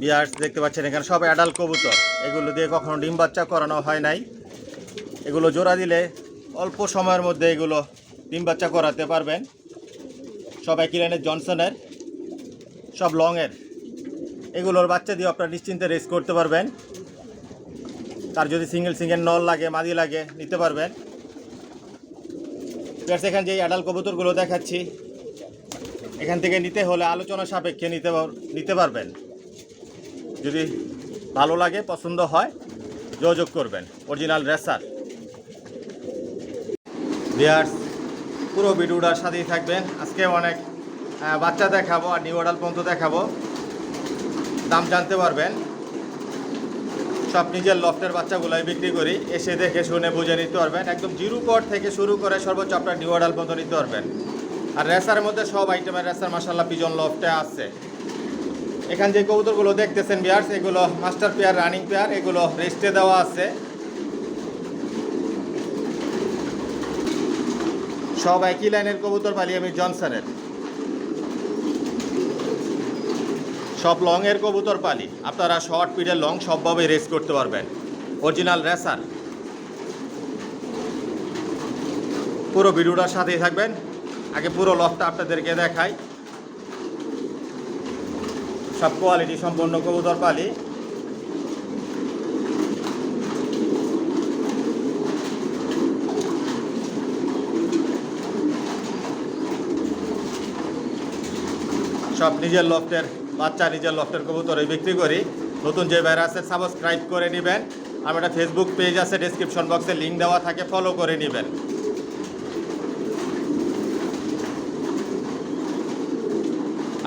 বিয়ার্স দেখতে পাচ্ছেন এখানে সব অ্যাডাল কবুতর। এগুলো দিয়ে কখনো ডিম বাচ্চা করানো হয় নাই। এগুলো জোড়া দিলে অল্প সময়ের মধ্যে এগুলো ডিম বাচ্চা করাতে পারবেন। সব একই লাইনের জনসনের, সব লংয়ের এগুলোর বাচ্চা দিয়ে আপনারা নিশ্চিন্তে রেস করতে পারবেন। তার যদি সিঙ্গেল সিঙ্গেল নল লাগে, মাদি লাগে, নিতে পারবেন। প্লাস এখানে যে অ্যাডাল কবুতরগুলো দেখাচ্ছি, এখান থেকে নিতে হলে আলোচনা সাপেক্ষে নিতে নিতে পারবেন। যদি ভালো লাগে, পছন্দ হয়, যোগাযোগ করবেন। অরিজিনাল রেসার বিয়ার্স পুরো ভিডিওটার সাথেই থাকবেন। আজকে অনেক বাচ্চা দেখাবো আর নিউ অর্ডাল পর্যন্ত দেখাবো। দাম জানতে পারবেন। সব নিজের লফটের বাচ্চাগুলাই বিক্রি করি। এসে দেখে, শুনে, বুঝে নিতে পারবেন। একদম জিরো পট থেকে শুরু করে সর্বোচ্চ আপনার নিউ অর্ডাল পর্যন্ত নিতে পারবেন। আর রেসারের মধ্যে সব আইটেমের রেসার মাসাল্লাহ পিজন লফটে আছে। এখান যে কবুতরগুলো দেখতেছেন বিয়ার্স এগুলো মাস্টার পেয়ার রানিং পেয়ার এগুলো রেস্টে দেওয়া আছে। সব একই লাইনের কবুতর পালি আমি জনসনের। সব লং এর কবুতর পালি। আপনারা শর্ট পিরিয়ড লং সবভাবে রেস করতে পারবেন। অরিজিনাল রেসার পুরো ভিডিওটার সাথেই থাকবেন। আগে পুরো লফটা আপনাদেরকে দেখাই। সব কোয়ালিটি সম্পন্ন কবুতর পালি। সব নিজের লফটের বাচ্চা নিজের লফটের কবুতর বিক্রি করি। নতুন যে ভাইরা আছে সাবস্ক্রাইব করে নেবেন। আমার একটা ফেসবুক পেজ আছে ডিসক্রিপশন বক্সে লিঙ্ক দেওয়া থাকে ফলো করে নেবেন।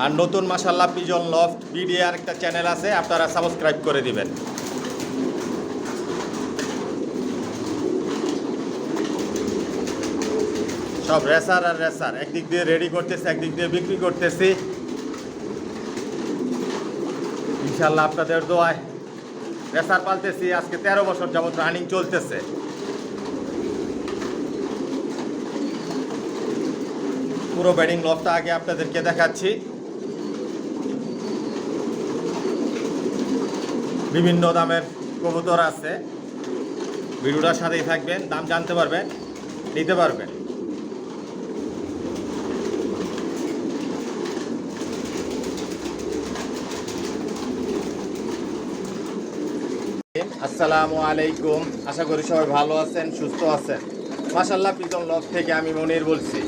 আর নতুন মাসাল্লাহ পিজন লফট বিডিআর একটা চ্যানেল আছে, আপনারা সাবস্ক্রাইব করে দিবেন। সব রেসার আর রেসার, একদিক দিয়ে রেডি করতেছি, একদিক দিয়ে বিক্রি করতেছি। ইনশাল্লাহ আপনাদের দোয়ায় রেসার পালতেছি, আজকে তেরো বছর যাবত রানিং চলতেছে। পুরো ব্যাটিং লফটা আগে আপনাদেরকে দেখাচ্ছি। বিভিন্ন দামের কবুতর আছে। ভিডিওটার সাথেই থাকবেন, দাম জানতে পারবেন, নিতে পারবেন। আসসালামু আলাইকুম, আশা করি সবাই ভালো আছেন, সুস্থ আছেন। মাশাল্লাহ প্রীতম লফ থেকে আমি মনির বলছি।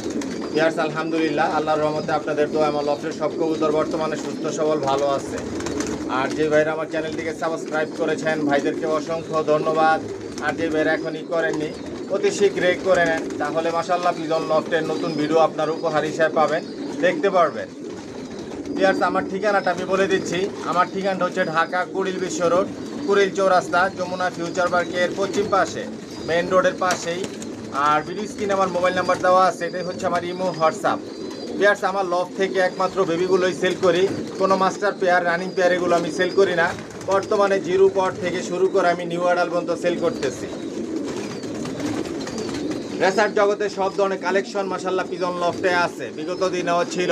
ইয়ার্স, আলহামদুলিল্লাহ, আল্লাহর রহমতে আপনাদের তো আমার লফের সব কবুতর বর্তমানে সুস্থ, সবল, ভালো আছে। আর যে ভাইরা আমার চ্যানেলটিকে সাবস্ক্রাইব করেছেন, ভাইদেরকে অসংখ্য ধন্যবাদ। আর যে ভাইরা এখনই করেননি, অতি শীঘ্রই করে নেন। তাহলে মাসাল্লাহ পিজন লফটের নতুন ভিডিও আপনার উপহার হিসেবে পাবেন। দেখতে পারবেন। ইয়ার্স আমার ঠিকানাটা আমি বলে দিচ্ছি। আমার ঠিকানাটা হচ্ছে ঢাকা কুড়িল বিশ্ব রোড, কুড়িল চৌরাস্তা, যমুনা ফিউচার পার্কের পশ্চিম পাশে মেন রোডের পাশেই। আর ভিডিও স্ক্রিনে আমার মোবাইল নাম্বার দেওয়া আছে, এটাই হচ্ছে আমার ইমো, হোয়াটসঅ্যাপ। পেয়ার্স আমার লফ থেকে একমাত্র বেবিগুলোই সেল করি। কোনো মাস্টার পেয়ার রানিং পেয়ার এগুলো আমি সেল করি না। বর্তমানে জিরো পট থেকে শুরু করে আমি নিউ আডাল পর্যন্ত সেল করতেছি। রেসার জগতে সব ধরনের কালেকশন মাসাল্লাহ পিজন লফটে আছে। বিগত দিনেও ছিল,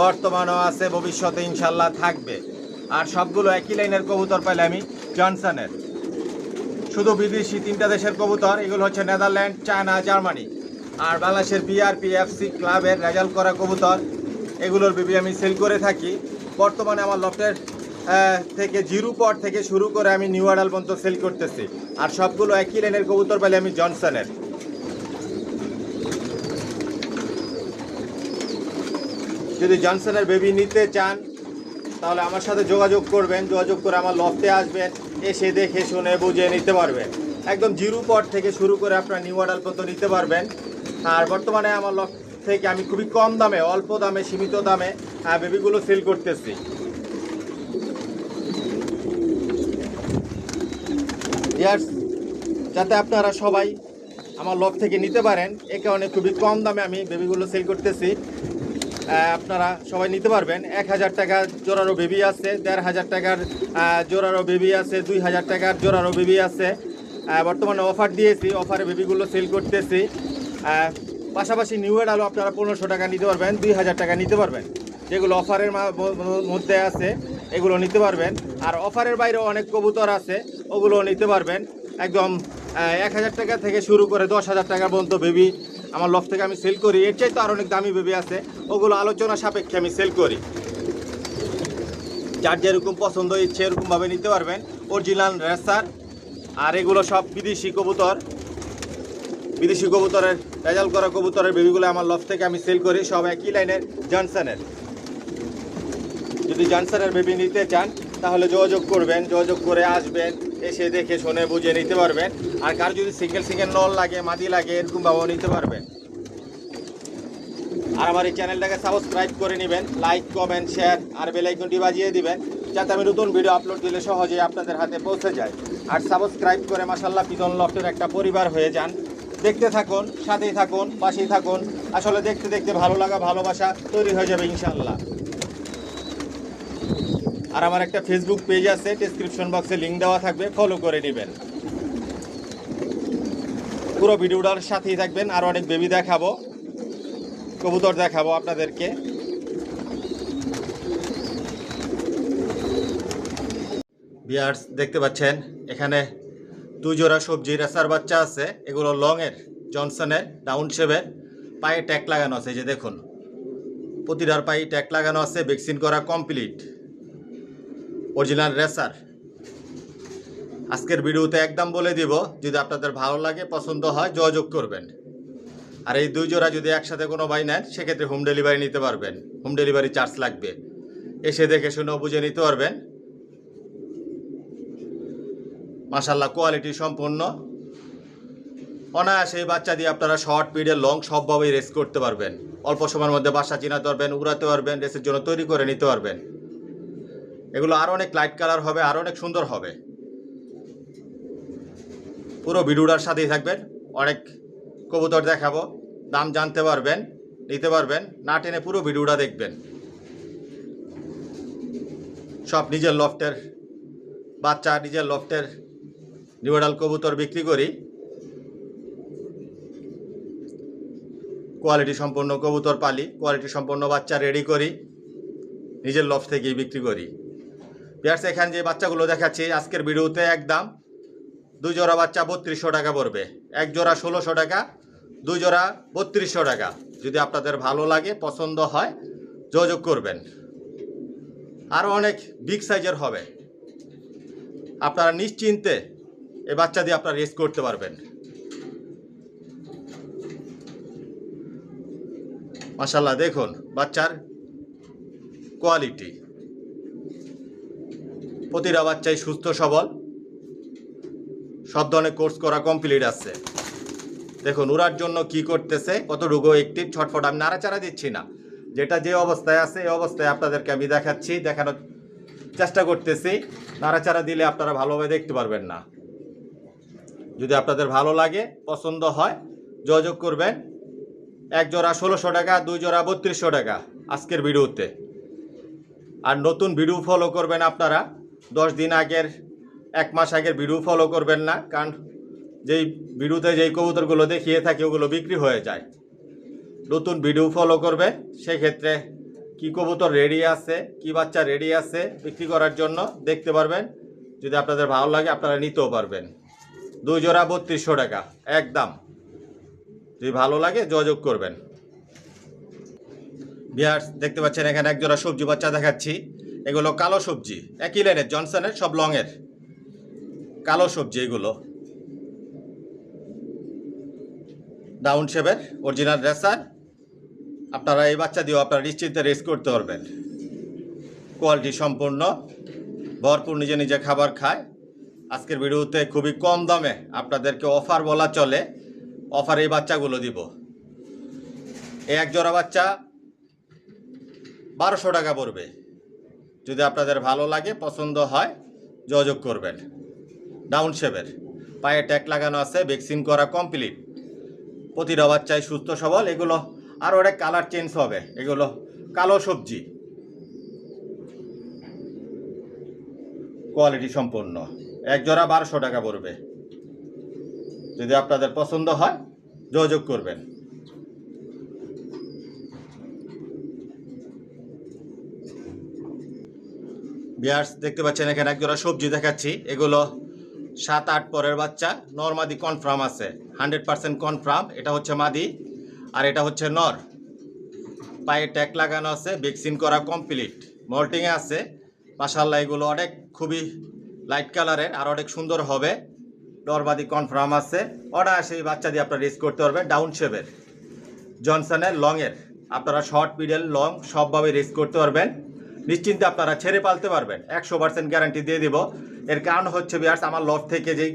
বর্তমানেও আছে, ভবিষ্যতে ইনশাল্লাহ থাকবে। আর সবগুলো একই লাইনের কবুতর পাইলে আমি জনসনের শুধু বিদেশি তিনটা দেশের কবুতর, এগুলো হচ্ছে নেদারল্যান্ড চায়না জার্মানি আর বাংলাদেশের বিআরপি এফসি ক্লাবের রেজাল্ট করা কবুতর, এগুলোর বিবি আমি সেল করে থাকি। বর্তমানে আমার লফটের থেকে জিরো পট থেকে শুরু করে আমি নিউ আডাল পর্যন্ত সেল করতেছি। আর সবগুলো একই লাইনের কবুতর পাইলে আমি জনসনের। যদি জনসনের বেবি নিতে চান, তাহলে আমার সাথে যোগাযোগ করবেন, যোগাযোগ করে আমার লফটে আসবেন, এসে দেখে শুনে বুঝে নিতে পারবেন। একদম জিরো পট থেকে শুরু করে আপনার নিউ অর্ডার পর্যন্ত নিতে পারবেন। আর বর্তমানে আমার থেকে আমি খুবই কম দামে অল্প দামে সীমিত দামে বেবিগুলো সেল করতেছি। যাতে আপনারা সবাই আমার লক থেকে নিতে পারেন এ কারণে খুবই কম দামে আমি বেবিগুলো সেল করতেছি। আপনারা সবাই নিতে পারবেন। এক হাজার টাকা জোড়ারও বেবি আছে দেড় হাজার টাকার আহ, জোড়ারও বেবি আছে দুই হাজার টাকার জোড়ারও বেবি আছে। বর্তমানে অফার দিয়েছি অফারে বেবিগুলো সেল করতেছি। পাশাপাশি নিউ এড আলু আপনারা পনেরোশো টাকা নিতে পারবেন, দুই হাজার টাকা নিতে পারবেন। যেগুলো অফারের মধ্যে আছে, এগুলো নিতে পারবেন। আর অফারের বাইরেও অনেক কবুতর আছে ওগুলো নিতে পারবেন। একদম এক হাজার টাকা থেকে শুরু করে দশ হাজার টাকা পর্যন্ত বেবি আমার লফ থেকে আমি সেল করি। এর চাইতে আর অনেক দামি বেবি আছে, ওগুলো আলোচনা সাপেক্ষে আমি সেল করি। যার যেরকম পছন্দ, ইচ্ছে এরকমভাবে নিতে পারবেন। অরিজিনাল রেসার আর এগুলো সব বিদেশি কবুতর। বিদেশি কবুতরের রেজাল্ট করা কবুতরের বেবিগুলো আমার লফ থেকে আমি সেল করি, সব একই লাইনের জনসনের যদি জনসনের বেবি নিতে চান, তাহলে যোগাযোগ করবেন, যোগাযোগ করে আসবেন, এসে দেখে শুনে বুঝে নিতে পারবেন। আর কার যদি সিঙ্গেল সিঙ্গেল নল লাগে, মাদি লাগে এরকমভাবেও নিতে পারবেন। আর আমার এই চ্যানেলটাকে সাবস্ক্রাইব করে নেবেন লাইক কমেন্ট শেয়ার আর বেল আইকনটি বাজিয়ে দিবেন, যাতে আমি নতুন ভিডিও আপলোড দিলে সহজেই আপনাদের হাতে পৌঁছে যায়। আর সাবস্ক্রাইব করে মাসাল্লাহ পিতন লফটের একটা পরিবার হয়ে যান। দেখতে থাকুন, সাথেই থাকুন, পাশেই থাকুন। আসলে দেখতে দেখতে ভালো লাগা, ভালোবাসা তৈরি হয়ে যাবে ইনশাল্লাহ আর আমার একটা ফেসবুক পেজ আছে ডেসক্রিপশন বক্সে লিঙ্ক দেওয়া থাকবে ফলো করে নেবেন। পুরো ভিডিওটার সাথেই থাকবেন, আর অনেক বেবি দেখাবো, কবুতর দেখাবো আপনাদেরকে। বিয়ার্স দেখতে পাচ্ছেন, এখানে দুই জোড়া সবজি রেসার বাচ্চা আছে, এগুলো লংয়ের, জনসনের, ডাউন শেপের। পায়ে ট্যাগ লাগানো আছে, এই যে দেখুন। প্রতিটার পায়ে ট্যাগ লাগানো আছে, ভ্যাকসিন করা কমপ্লিট। Original racer. আজকের ভিডিওতে একদম বলে দিব, যদি আপনাদের ভালো লাগে, পছন্দ হয়, যোগাযোগ করবেন। আর এই দুই জোড়া যদি একসাথে কোনো ভাই নেন, সেক্ষেত্রে হোম ডেলিভারি নিতে পারবেন। হোম ডেলিভারি চার্জ লাগবে। এসে দেখে শুনে বুঝে নিতে পারবেন। মাসাল্লাহ কোয়ালিটি সম্পূর্ণ। অনায়াসে বাচ্চা দিয়ে আপনারা শর্ট পিরিয়ড লং সবভাবেই রেস করতে পারবেন। অল্প সময়ের মধ্যে বাসা চিনাতে পারবেন উড়াতে পারবেন রেসের জন্য তৈরি করে নিতে পারবেন। এগুলো আরও অনেক লাইট কালার হবে আরও অনেক সুন্দর হবে। পুরো ভিডিওটার সাথেই থাকবেন, অনেক কবুতর দেখাবো, দাম জানতে পারবেন, নিতে পারবেন, না টেনে পুরো ভিডিওটা দেখবেন। সব নিজের লফটের বাচ্চা, নিজের লফটের নিউডাল কবুতর বিক্রি করি। কোয়ালিটি সম্পন্ন কবুতর পালি কোয়ালিটি সম্পন্ন বাচ্চা রেডি করি, নিজের লফ থেকেই বিক্রি করি। পেয়ার্স এখানে যে বাচ্চাগুলো দেখাচ্ছি, আজকের ভিডিওতে একদম দুই জোড়া বাচ্চা বত্রিশশো টাকা পড়বে। এক জোড়া ষোলোশো টাকা, দুই জোড়া বত্রিশশো টাকা। যদি আপনাদের ভালো লাগে, পছন্দ হয়, যোগাযোগ করবেন। আরও অনেক বিগ সাইজের হবে। আপনারা নিশ্চিন্তে এ বাচ্চা দিয়ে আপনারা রেস করতে পারবেন। মাসাল্লাহ দেখুন, বাচ্চার কোয়ালিটি প্রতিটা বাচ্চাই সুস্থ, সবল। সব ধরনের কোর্স করা কমপ্লিট আছে। দেখুন ওরার জন্য কি করতেছে কত কতটুকু একটি ছটফট, আমি নাড়াচাড়া দিচ্ছি না। যেটা যে অবস্থায় আছে, এই অবস্থায় আপনাদেরকে আমি দেখাচ্ছি, দেখানোর চেষ্টা করতেছি। নাড়াচাড়া দিলে আপনারা ভালোভাবে দেখতে পারবেন না। যদি আপনাদের ভালো লাগে, পছন্দ হয়, যোগাযোগ করবেন। এক জোড়া ষোলোশো টাকা, দুই জোড়া বত্রিশশো টাকা আজকের ভিডিওতে। আর নতুন ভিডিও ফলো করবেন আপনারা। দশ দিন আগের, এক মাস আগের ভিডিও ফলো করবেন না, কারণ যেই ভিডিওতে যেই কবুতরগুলো দেখিয়ে থাকে, ওগুলো বিক্রি হয়ে যায়। নতুন ভিডিও ফলো করবে সেক্ষেত্রে কি কবুতর রেডি আছে, কি বাচ্চা রেডি আছে, বিক্রি করার জন্য দেখতে পারবেন। যদি আপনাদের ভালো লাগে, আপনারা নিতেও পারবেন। দুই জোড়া বত্রিশশো টাকা, একদম। যদি ভালো লাগে যোগাযোগ করবেন। বিহার দেখতে পাচ্ছেন এখানে এক জোড়া সবজি বাচ্চা দেখাচ্ছি। এগুলো কালো সবজি, একই লাইনের জনসনের, সব লংয়ের। কালো সবজি এগুলো। ডাউন শেপের অরিজিনাল রেসার আপনারা এই বাচ্চা দিয়েও আপনারা নিশ্চিন্তে রেস করতে পারবেন। কোয়ালিটি সম্পূর্ণ। ভরপুর, নিজে নিজে খাবার খায়। আজকের ভিডিওতে খুবই কম দামে আপনাদেরকে অফার বলা চলে। অফার এই বাচ্চাগুলো দিব। এক জোড়া বাচ্চা বারোশো টাকা পড়বে। যদি আপনাদের ভালো লাগে, পছন্দ হয়, যোগাযোগ করবেন। ডাউন শেপের পায়ে ট্যাগ লাগানো আছে ভ্যাকসিন করা কমপ্লিট প্রতিটা বাচ্চায় সুস্থ, সবল। এগুলো আরও অনেক কালার চেঞ্জ হবে। এগুলো কালো সবজি। কোয়ালিটি সম্পন্ন। এক জোড়া বারোশো টাকা পড়বে। যদি আপনাদের পছন্দ হয়, যোগাযোগ করবেন। বিয়ার্স, দেখতে পাচ্ছেন এখানে এক জোড়া সবজি দেখাচ্ছি। এগুলো সাত, আট পরের বাচ্চা। নর্মাদি কনফার্ম আছে। হান্ড্রেড পার্সেন্ট কনফার্ম এটা হচ্ছে মাদি আর এটা হচ্ছে নর। পায়ে ট্যাগ লাগানো আছে, ভ্যাকসিন করা কমপ্লিট মল্টিংয়ে আছে। মাসাল্লাহ এগুলো অনেক খুবই লাইট কালারের, আর অনেক সুন্দর হবে। ডরবাদি কনফার্ম আছে। অর্ডার সেই বাচ্চা দিয়ে আপনারা রেস করতে পারবেন ডাউন শেপের জনসনের লংয়ের আপনারা শর্ট মিডল লং সবভাবে রেস করতে পারবেন। নিশ্চিন্তে আপনারা ছেড়ে পালতে পারবেন। একশো পার্সেন্ট গ্যারান্টি দিয়ে দিব। এর কারণ হচ্ছে বিয়ার্স আমার লট থেকে যেই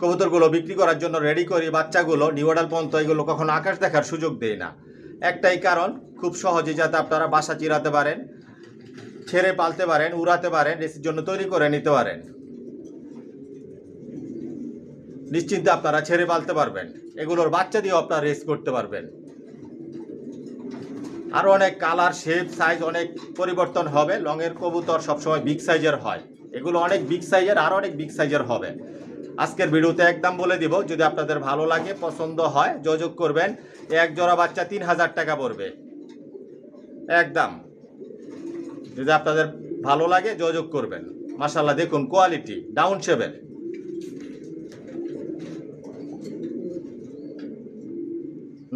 কবুতরগুলো বিক্রি করার জন্য রেডি করি বাচ্চাগুলো নিউডাল পর্যন্ত এগুলো কখনো আকাশ দেখার সুযোগ দেয় না। একটাই কারণ, খুব সহজে যাতে আপনারা বাসা চিরাতে পারেন, ছেড়ে পালতে পারেন, উড়াতে পারেন রেসির জন্য তৈরি করে নিতে পারেন। নিশ্চিন্তে আপনারা ছেড়ে পালতে পারবেন। এগুলোর বাচ্চা দিয়েও আপনারা রেস করতে পারবেন। আরও অনেক কালার শেপ সাইজ অনেক পরিবর্তন হবে। লংয়ের কবুতর সবসময় বিগ সাইজের হয়। এগুলো অনেক বিগ সাইজের আর অনেক বিগ সাইজের হবে। আজকের ভিডিওতে একদম বলে দিব, যদি আপনাদের ভালো লাগে, পছন্দ হয়, যোগাযোগ করবেন। এক জোড়া বাচ্চা তিন হাজার টাকা পড়বে। একদম। যদি আপনাদের ভালো লাগে, যোগাযোগ করবেন। মাসাল্লাহ দেখুন কোয়ালিটি ডাউন শেপের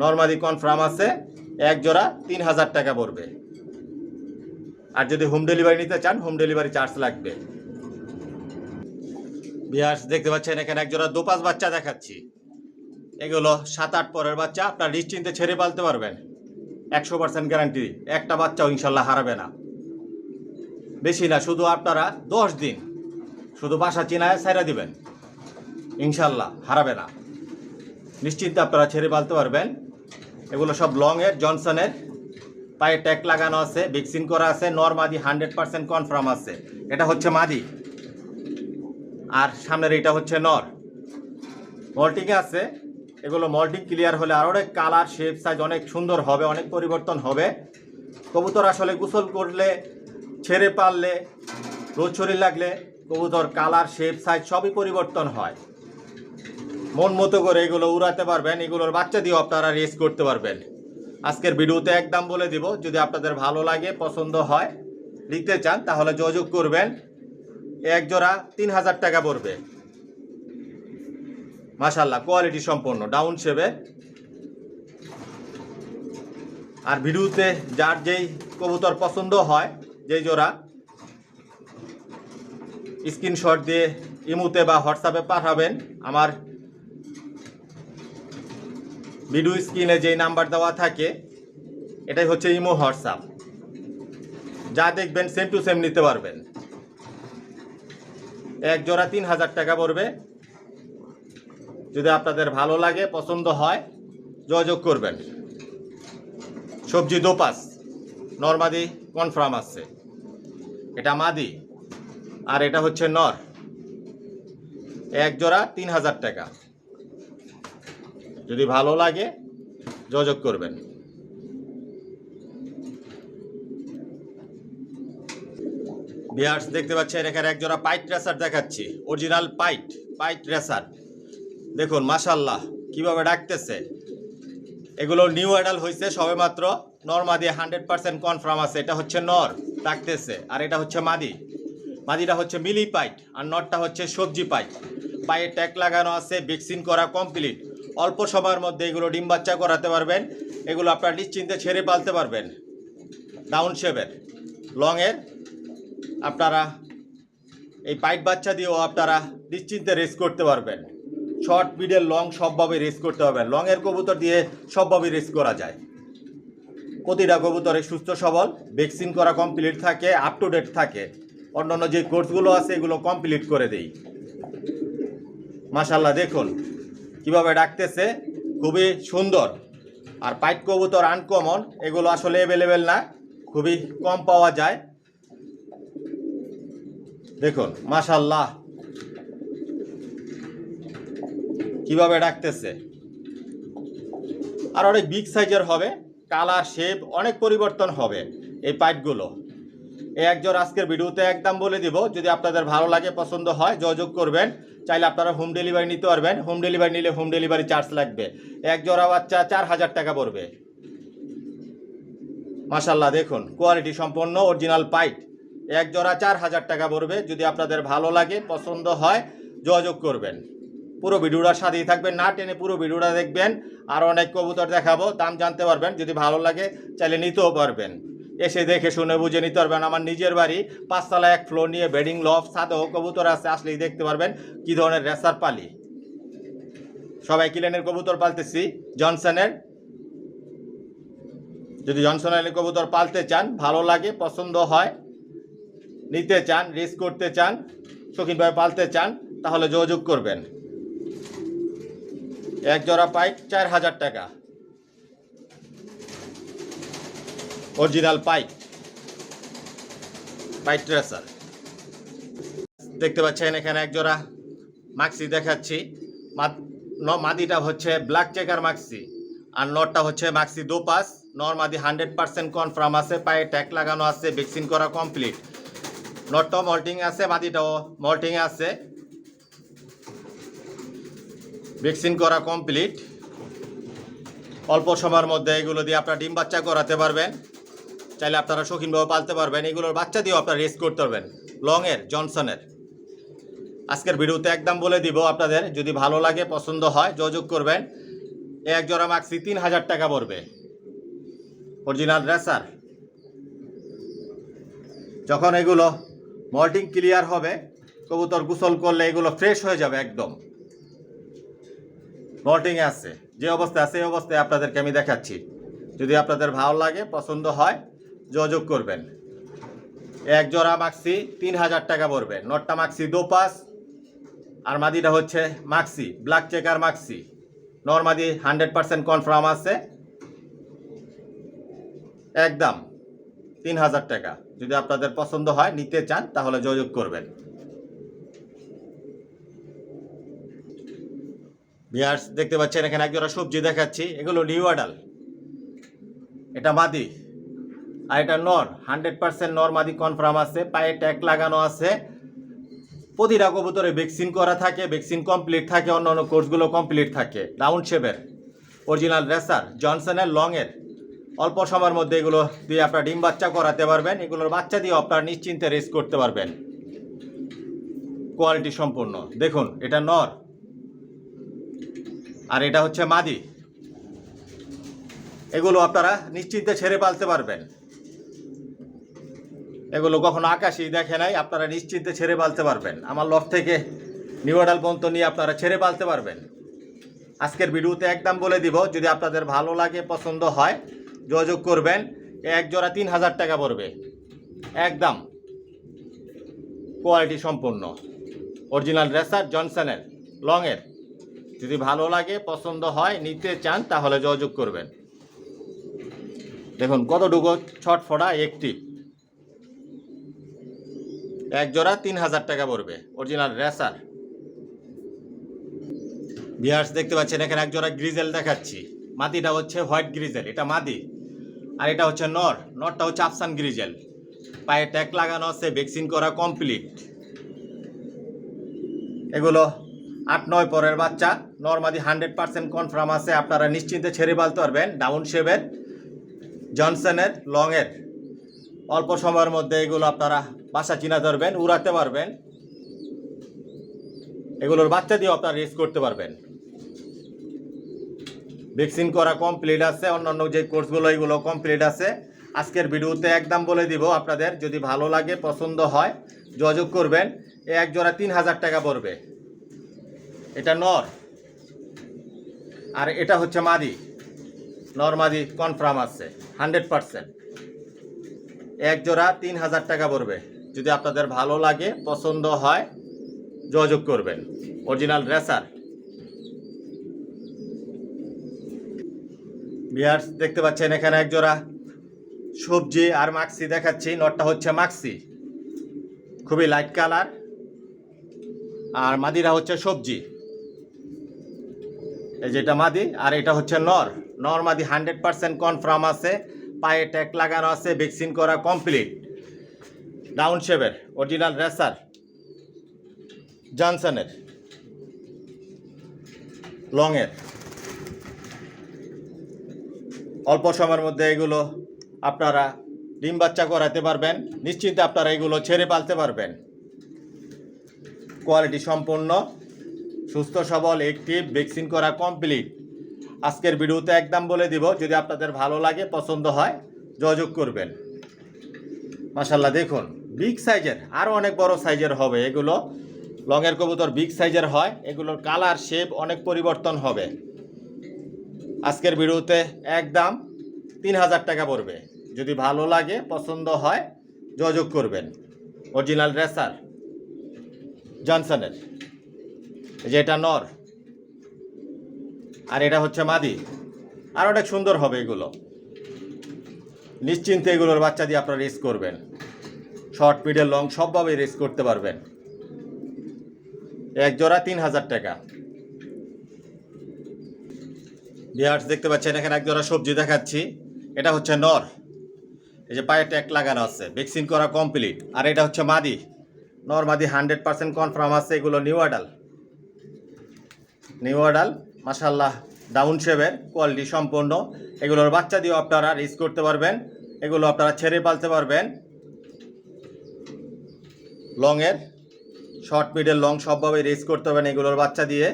নর্মালি কনফার্ম আছে, এক জোড়া তিন হাজার টাকা পড়বে। আর যদি হোম ডেলিভারি নিতে চান হোম ডেলিভারি চার্জ লাগবে। বিয়ার্স দেখতে পাচ্ছেন, এখানে এক জোড়া দোপাস বাচ্চা দেখাচ্ছি। এগুলো সাত, আট পরের বাচ্চা, আপনার নিশ্চিন্তে ছেড়ে পালতে পারবেন। একশো পার্সেন্ট গ্যারান্টি একটা বাচ্চাও ইনশাল্লাহ হারাবে না। বেশি না, শুধু আপনারা দশ দিন, শুধু বাসা চিনায় সাইরা দিবেন। ইনশাল্লাহ হারাবে না। নিশ্চিন্তে আপনারা ছেড়ে পালতে পারবেন। এগুলো সব লংয়ের জনসনের পায়ে ট্যাগ লাগানো আছে ভ্যাকসিন করা আছে নর্মাদি হান্ড্রেড পার্সেন্ট কনফার্ম আছে। এটা হচ্ছে মাদি। আর সামনের এটা হচ্ছে নর মল্টিং আছে। এগুলো মল্টিং ক্লিয়ার হলে আরও অনেক কালার শেপ সাইজ অনেক সুন্দর হবে, অনেক পরিবর্তন হবে। কবুতর আসলে গোসল করলে, ছেড়ে পারলে রোদ শরীর লাগলে, কবুতর কালার শেপ সাইজ সবই পরিবর্তন হয়। মন মতো করে এগুলো উড়াতে পারবেন, এগুলোর বাচ্চা দিয়েও আপনারা রেস করতে পারবেন। আজকের ভিডিওতে একদম বলে দিব, যদি আপনাদের ভালো লাগে, পছন্দ হয়, লিখতে চান, তাহলে যোগাযোগ করবেন। এক জোড়া তিন হাজার টাকা পড়বে। মাশাল্লাহ কোয়ালিটি সম্পন্ন, ডাউন শেপে। আর ভিডিওতে যার যেই কবুতর পছন্দ হয়, যেই জোড়া, স্ক্রিনশট দিয়ে ইমুতে বা হোয়াটসঅ্যাপে পাঠাবেন। আমার ভিডিও স্ক্রিনে যেই নাম্বার দেওয়া থাকে, এটাই হচ্ছে ইমো, হোয়াটসঅ্যাপ। যা দেখবেন সেম টু সেম নিতে পারবেন। এক জোড়া তিন হাজার টাকা পড়বে। যদি আপনাদের ভালো লাগে, পছন্দ হয়, যোগাযোগ করবেন। সবজি দোপাস, নর্মাদি কনফার্ম আছে। এটা মাদি, আর এটা হচ্ছে নর। এক জোড়া তিন হাজার টাকা। যদি ভালো লাগে, যোগাযোগ করবেন। বিয়ার্স, দেখতে পাচ্ছেন, এখানে এক জোড়া পাইট রেসার দেখাচ্ছি। Original pied pied racer. দেখুন মাশাল্লাহ কীভাবে ডাকতেছে। এগুলো নিউ অ্যাডাল হয়েছে সবে মাত্র নর মাদি হান্ড্রেড পার্সেন্ট কনফার্ম আছে। এটা হচ্ছে নর, ডাকতেছে। আর এটা হচ্ছে মাদি। মাদিটা হচ্ছে মিলি পাইট, আর নরটা হচ্ছে সবজি পাইট। পায়ে ট্যাগ লাগানো আছে, ভ্যাকসিন করা কমপ্লিট। অল্প সময়ের মধ্যে এগুলো ডিম বাচ্চা করাতে পারবেন। এগুলো আপনারা নিশ্চিন্তে ছেড়ে পালতে পারবেন। ডাউন শেপের লংয়ের আপনারা এই পাইট বাচ্চা দিয়েও আপনারা নিশ্চিন্তে রেস করতে পারবেন। শর্ট মিডল লং সবভাবে রেস করতে পারবেন লংয়ের কবুতর দিয়ে সবভাবে রেস করা যায়। প্রতিটা কবুতরে সুস্থ, সবল ভ্যাকসিন করা কমপ্লিট থাকে আপ টু ডেট থাকে। অন্যান্য যে কোর্সগুলো আছে, এগুলো কমপ্লিট করে দেই। মাশাল্লাহ দেখুন। কীভাবে ডাকতেছে? খুবই সুন্দর। আর পাইট কবুতর আনকমন এগুলো আসলে অ্যাভেলেবেল না, খুবই কম পাওয়া যায়। দেখুন মাশাল্লাহ কীভাবে ডাকতেছে? আর অনেক বিগ সাইজের হবে কালার শেপ অনেক পরিবর্তন হবে এই পাইপগুলো এই একজন আজকের ভিডিওতে একদম বলে দিব, যদি আপনাদের ভালো লাগে, পছন্দ হয়, যোগাযোগ করবেন। চাইলে আপনারা হোম ডেলিভারি নিতে পারবেন। হোম ডেলিভারি নিলে হোম ডেলিভারি চার্জ লাগবে। এক জোড়া বাচ্চা চার হাজার টাকা পড়বে। মাশাল্লাহ দেখুন কোয়ালিটি সম্পন্ন অরিজিনাল পাইট এক জোড়া চার হাজার টাকা পড়বে। যদি আপনাদের ভালো লাগে, পছন্দ হয়, যোগাযোগ করবেন। পুরো ভিডিওটার সাথেই থাকবেন, না টেনে পুরো ভিডিওটা দেখবেন। আর অনেক কবুতর দেখাবো, দাম জানতে পারবেন। যদি ভালো লাগে, চাইলে নিতেও পারবেন। এসে দেখে শুনে বুঝে নিতে পারবেন। আমার নিজের বাড়ি পাঁচতলা এক ফ্লোর নিয়ে বেডিং লফ সাথেও কবুতর আছে, আসলেই দেখতে পারবেন কি ধরনের রেসার পালি। সবাই কিলেনের কবুতর পালতেছি? জনসনের? যদি জনসনের কবুতর পালতে চান, ভালো লাগে, পছন্দ হয়, নিতে চান রিস্ক করতে চান, শৌখিনভাবে পালতে চান, তাহলে যোগাযোগ করবেন। এক জোড়া পাইপ চার হাজার টাকা। অরিজিনাল পাইপ পাইপ ট্রেসার দেখতে পাচ্ছেন এখানে এক জোড়া মাক্সি দেখাচ্ছি। মাদিটা হচ্ছে ব্ল্যাক চেকার মাক্সি আর নটটা হচ্ছে মাক্সি দোপাস নর মাদি হান্ড্রেড পার্সেন্ট কনফার্ম আছে, পায়ে ট্যাগ লাগানো আছে ভ্যাকসিন করা কমপ্লিট নটটাও মল্টিং আছে, মাদিটাও মল্টিং আছে। ভ্যাকসিন করা কমপ্লিট অল্প সময়ের মধ্যে এগুলো দিয়ে আপনারা ডিম বাচ্চা করাতে পারবেন। চাইলে আপনারা শৌখিনভাবে পালতে পারবেন। এগুলোর বাচ্চা দিয়েও আপনারা রেস করতে পারবেন। লংয়ের, জনসনের। আজকের ভিডিওতে একদম বলে দিব আপনাদের, যদি ভালো লাগে, পছন্দ হয়, যোগাযোগ করবেন। এক জোড়া মাক্সি তিন হাজার টাকা পড়বে। অরিজিনাল রেসার যখন এগুলো মল্টিং ক্লিয়ার হবে, কবুতর গোসল করলে এগুলো ফ্রেশ হয়ে যাবে একদম। মল্টিংয়ে আছে। যে অবস্থায় আছে, এই অবস্থায় আপনাদেরকে আমি দেখাচ্ছি। যদি আপনাদের ভালো লাগে, পছন্দ হয় যোগাযোগ করবেন। এক জোড়া মাক্সি তিন হাজার টাকা পড়বে। নটটা মাক্সি দোপাস আর মাদিটা হচ্ছে মাক্সি ব্ল্যাক চেকার মাক্সি নর্মাদি হান্ড্রেড পার্সেন্ট কনফার্ম আছে। একদম, তিন হাজার টাকা। যদি আপনাদের পছন্দ হয়, নিতে চান, তাহলে যোগাযোগ করবেন। দেখতে পাচ্ছেন এখানে একজোড়া সবজি দেখাচ্ছি। এগুলো নিউ আডাল এটা মাদি। আর এটা নর হান্ড্রেড পার্সেন্ট নর মাদি কনফার্ম আছে, পায়ে ট্যাগ লাগানো আছে। প্রতিটা কবুতরে ভ্যাকসিন করা থাকে ভ্যাকসিন কমপ্লিট থাকে অন্য অন্য কোর্সগুলো কমপ্লিট থাকে। রাউন্ড শেপের অরিজিনাল রেসার জনসনের লংয়ের অল্প সময়ের মধ্যে এগুলো দিয়ে আপনার ডিম বাচ্চা করাতে পারবেন। এগুলোর বাচ্চা দিয়ে আপনার নিশ্চিন্তে রেস করতে পারবেন। কোয়ালিটি সম্পূর্ণ। দেখুন, এটা নর। আর এটা হচ্ছে মাদি। এগুলো আপনারা নিশ্চিন্তে ছেড়ে পালতে পারবেন। এগুলো কখনো আকাশেই দেখে নাই, আপনারা নিশ্চিন্তে ছেড়ে পালতে পারবেন। আমার লফ থেকে নিউডাল পর্যন্ত নিয়ে আপনারা ছেড়ে পালতে পারবেন। আজকের ভিডিওতে একদম বলে দিব, যদি আপনাদের ভালো লাগে, পছন্দ হয়, যোগাযোগ করবেন, এক জোড়া তিন হাজার টাকা পড়বে। একদম। কোয়ালিটি সম্পূর্ণ। অরিজিনাল রেসার জনসনের, লংয়ের। যদি ভালো লাগে, পছন্দ হয়, নিতে চান, তাহলে যোগাযোগ করবেন। দেখুন কতটুকু ছটফটা একটি এক জোড়া তিন হাজার টাকা পড়বে অরিজিনাল রেসার বিয়ার্স, দেখতে পাচ্ছেন, এখানে এক জোড়া গ্রিজেল দেখাচ্ছি। মাদিটা হচ্ছে হোয়াইট গ্রিজেল, এটা মাদি। আর এটা হচ্ছে নর, নরটা হচ্ছে আফসান গ্রিজেল। পায়ে ট্যাগ লাগানো আছে, ভ্যাকসিন করা কমপ্লিট। এগুলো আট, নয় পরের বাচ্চা নর্মাদি হান্ড্রেড পার্সেন্ট কনফার্ম আছে, আপনারা নিশ্চিন্তে ছেড়ে পালতে পারবেন। ডাউন শেপের, জনসনের, লংয়ের। অল্প সময়ের মধ্যে এগুলো আপনারা বাসা চিনা ধরবেন, উড়াতে পারবেন। এগুলোর বাচ্চা দিয়েও আপনারা রেস করতে পারবেন। ভ্যাকসিন করা কমপ্লিট আছে, অন্যান্য যে কোর্সগুলো, এগুলো কমপ্লিট আছে। আজকের ভিডিওতে একদম বলে দিব আপনাদের, যদি ভালো লাগে, পছন্দ হয়, যোগাযোগ করবেন। এ এক জোড়া তিন হাজার টাকা পড়বে। এটা নর। আর এটা হচ্ছে মাদি। নর মাদি কনফার্ম আছে হান্ড্রেড পার্সেন্ট এক জোড়া তিন হাজার টাকা পড়বে। যদি আপনাদের ভালো লাগে, পছন্দ হয়, যোগাযোগ করবেন। Original racer. বিয়ার্স, দেখতে পাচ্ছেন এখানে এক জোড়া সবজি আর মাক্সি দেখাচ্ছি। নটটা হচ্ছে মাক্সি। খুবই লাইট কালার আর মাদিরা হচ্ছে সবজি। এই যেটা মাদি, আর এটা হচ্ছে নর। নর মাদি হান্ড্রেড পার্সেন্ট কনফার্ম আছে। পায়ে ট্যাক লাগানো আছে, ভ্যাকসিন করা কমপ্লিট ডাউন শেপের অরিজিনাল রেসার জনসনের লংয়ের অল্প সময়ের মধ্যে এগুলো আপনারা ডিম বাচ্চা করাতে পারবেন, নিশ্চিন্তে আপনারা এগুলো ছেড়ে পালতে পারবেন। কোয়ালিটি সম্পন্ন সুস্থ, সবল একটি ভ্যাকসিন করা কমপ্লিট আজকের ভিডিওতে একদম বলে দিব, যদি আপনাদের ভালো লাগে, পছন্দ হয়, যোগাযোগ করবেন। মাসাল্লাহ দেখুন বিগ সাইজের আরও অনেক বড় সাইজের হবে এগুলো। লংয়ের কবুতর বিগ সাইজের হয়, এগুলোর কালার শেপ অনেক পরিবর্তন হবে। আজকের ভিডিওতে একদম তিন হাজার টাকা পড়বে। যদি ভালো লাগে, পছন্দ হয়, যোগাযোগ করবেন। অরিজিনাল রেসার জনসনের যেটা নর আর এটা হচ্ছে মাদি। আর অনেক সুন্দর হবে এগুলো। নিশ্চিন্তে এগুলোর বাচ্চা দিয়ে আপনারা রেস করবেন। শর্ট, মিডল, লং সবভাবে রেস করতে পারবেন। এক জোড়া তিন হাজার টাকা। বিহার্স, দেখতে পাচ্ছেন, এখানে এক জোড়া সবজি দেখাচ্ছি। এটা হচ্ছে নর। এই যে পায়ে ট্যাক লাগানো আছে। ভ্যাকসিন করা কমপ্লিট। আর এটা হচ্ছে মাদি। নর মাদি হান্ড্রেড পার্সেন্ট কনফার্ম আছে এগুলো নিউ আডাল নিউ আডাল মাসাল্লাহ ডাউন শেপের কোয়ালিটি সম্পন্ন। এগুলোর বাচ্চা দিয়েও আপনারা রিস করতে পারবেন, এগুলো আপনারা ছেড়ে পালতে পারবেন। লংয়ের শর্ট মিডল লং সবভাবে রেস করতে পারবেন এগুলোর বাচ্চা দিয়ে।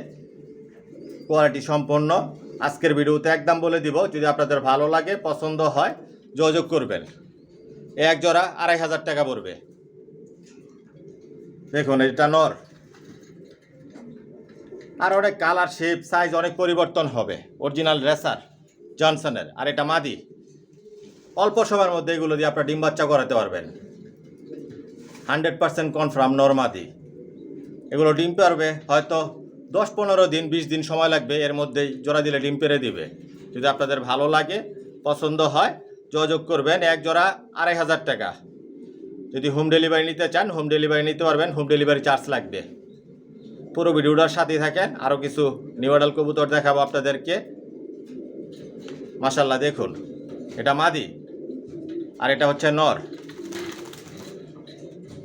কোয়ালিটি সম্পন্ন। আজকের ভিডিওতে একদম বলে দিব, যদি আপনাদের ভালো লাগে, পছন্দ হয়, যোগাযোগ করবেন। এক জোড়া আড়াই হাজার টাকা পড়বে। দেখুন, এটা নর। আর অনেক কালার শেপ সাইজ অনেক পরিবর্তন হবে। অরিজিনাল রেসার জনসনের আর এটা মাদি। অল্প সময়ের মধ্যে এগুলো দিয়ে আপনার ডিম বাচ্চা করাতে পারবেন। হান্ড্রেড পার্সেন্ট কনফার্ম নর্মাদি এগুলো ডিম পারবে, হয়তো দশ পনেরো দিন, বিশ দিন সময় লাগবে, এর মধ্যেই জোড়া দিলে ডিম পেরে দিবে। যদি আপনাদের ভালো লাগে, পছন্দ হয়, যোগাযোগ করবেন, এক জোড়া আড়াই হাজার টাকা। যদি হোম ডেলিভারি নিতে চান হোম ডেলিভারি নিতে পারবেন হোম ডেলিভারি চার্জ লাগবে। পুরো ভিডিওটার সাথেই থাকেন। আরও কিছু নিউডাল কবুতর দেখাবো আপনাদেরকে। মাসাল্লাহ দেখুন। এটা মাদি আর এটা হচ্ছে নর।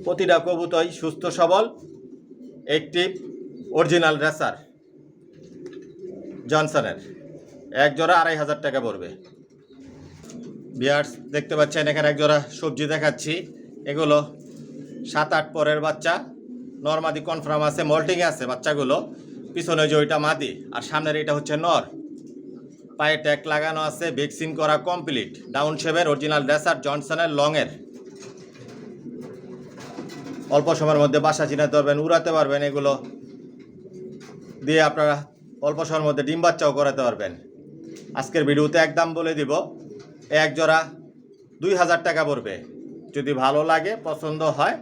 প্রতিটা কবুতই সুস্থ, সবল একটি অরিজিনাল রেসার জনসনের এক জোড়া আড়াই হাজার টাকা পড়বে। বিয়ার্স দেখতে পাচ্ছেন, এখানে এক জোড়া সবজি দেখাচ্ছি। এগুলো সাত, আট পরের বাচ্চা। নর্মাদি কনফার্ম আছে মল্টিং আছে বাচ্চাগুলো। পিছনে যে ওইটা মাদি, আর সামনের এটা হচ্ছে নর। পায়ে ট্যাগ লাগানো আছে ভ্যাকসিন করা কমপ্লিট ডাউন শেপের অরিজিনাল রেসার জনসনের লংয়ের। অল্প সময়ের মধ্যে বাসা চিনাতে পারবেন, উড়াতে পারবেন এগুলো। দিয়ে আপনারা অল্প সময়ের মধ্যে ডিম বাচ্চাও করাতে পারবেন। আজকের ভিডিওতে একদম বলে দিব, এক জোড়া দুই হাজার টাকা পড়বে। যদি ভালো লাগে, পছন্দ হয়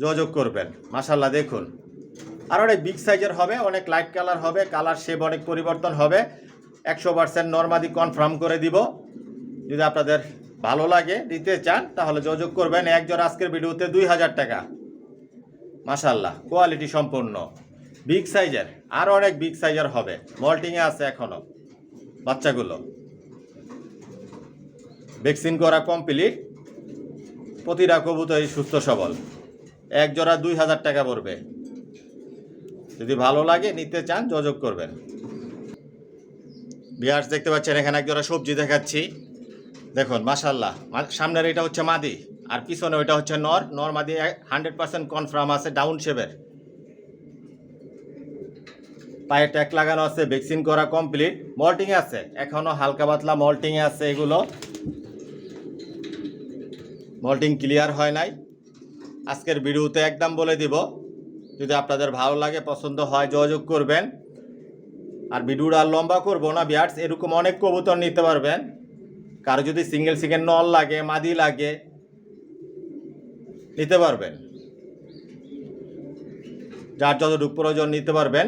যোগাযোগ করবেন। মাসাল্লাহ দেখুন। আর অনেক বিগ সাইজের হবে, অনেক লাইট কালার হবে কালার শেপ অনেক পরিবর্তন হবে। একশো পার্সেন্ট নর্মাদি কনফার্ম করে দিব। যদি আপনাদের ভালো লাগে দিতে চান, তাহলে যোগাযোগ করবেন। একজন আজকের ভিডিওতে দুই হাজার টাকা। মাসাল্লাহ কোয়ালিটি সম্পন্ন বিগ সাইজের আরও অনেক বিগ সাইজের হবে। মল্টিংয়ে আছে এখনও বাচ্চাগুলো। ভ্যাকসিন করা কমপ্লিট প্রতিটা কবুতরই সুস্থ সবল। এক জোড়া দুই হাজার টাকা পড়বে। যদি ভালো লাগে, নিতে চান, যোগাযোগ করবেন। বিহার্স দেখতে পাচ্ছেন, এখানে এক জোড়া সবজি দেখাচ্ছি। দেখুন মাসাল্লাহ সামনের এটা হচ্ছে মাদি, আর পিছনে ওইটা হচ্ছে নর। নর মাদি হান্ড্রেড পার্সেন্ট কনফার্ম আছে ডাউন শেপের পায়ে ট্যাগ লাগানো আছে ভ্যাকসিন করা কমপ্লিট মল্টিং আছে, এখনও হালকা পাতলা মল্টিং আছে এগুলো। মল্টিং ক্লিয়ার হয় নাই। আজকের ভিডিওতে একদম বলে দিব, যদি আপনাদের ভালো লাগে, পছন্দ হয়, যোগাযোগ করবেন। আর ভিডিওটা আর লম্বা করব না, বিয়ার্স, এরকম অনেক কবুতর নিতে পারবেন। কারও যদি সিঙ্গেল সিঙ্গেল নল লাগে, মাদি লাগে, নিতে পারবেন। যার যতটুকু প্রয়োজন নিতে পারবেন।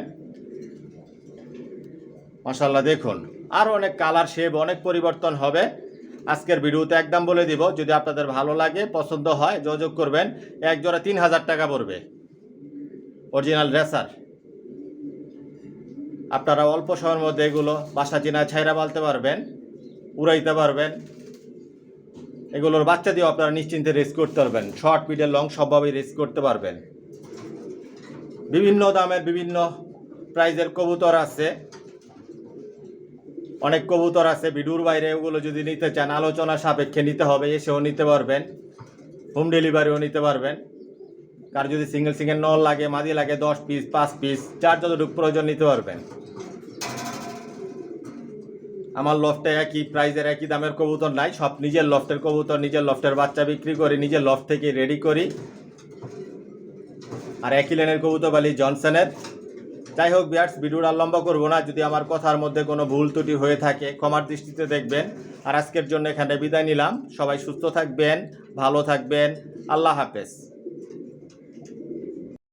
মাসাল্লাহ দেখুন। আরও অনেক কালার শেপ অনেক পরিবর্তন হবে। আজকের ভিডিওতে একদম বলে দিব, যদি আপনাদের ভালো লাগে, পছন্দ হয়, যোগাযোগ করবেন, এক জোড়া তিন হাজার টাকা পড়বে। Original racer. আপনারা অল্প সময়ের মধ্যে এগুলো বাসা চিনা ছাইরা পালতে পারবেন, উড়াইতে পারবেন। এগুলোর বাচ্চা দিয়েও আপনারা নিশ্চিন্তে রেস করতে পারবেন। শর্ট মিডিয়াম লং সবভাবেই রেস করতে পারবেন। বিভিন্ন দামের বিভিন্ন প্রাইজের কবুতর আছে। অনেক কবুতর আছে ভিডিওর বাইরে ওগুলো যদি নিতে চান, আলোচনা সাপেক্ষে নিতে হবে, এসেও নিতে পারবেন হোম ডেলিভারিও নিতে পারবেন। কার যদি সিঙ্গেল সিঙ্গেল নল লাগে, মাদি লাগে, দশ পিস পাঁচ পিস যার যতটুকু প্রয়োজন নিতে পারবেন। আমার লফটে একই প্রাইজের একই দামের কবুতর নাই, সব নিজের লফটের কবুতর, নিজের লফটের বাচ্চা বিক্রি করি, নিজের লফট থেকে রেডি করি। আর একই লেনের কবুতর বালি জনসনের যাই হোক বিয়ার্স, ভিডিওটা লম্বা করব না। যদি আমার কথার মধ্যে কোনো ভুল ত্রুটি হয়ে থাকে, ক্ষমার দৃষ্টিতে দেখবেন। আর আজকের জন্য এখানে বিদায় নিলাম। সবাই সুস্থ থাকবেন, ভালো থাকবেন। আল্লাহ হাফেজ।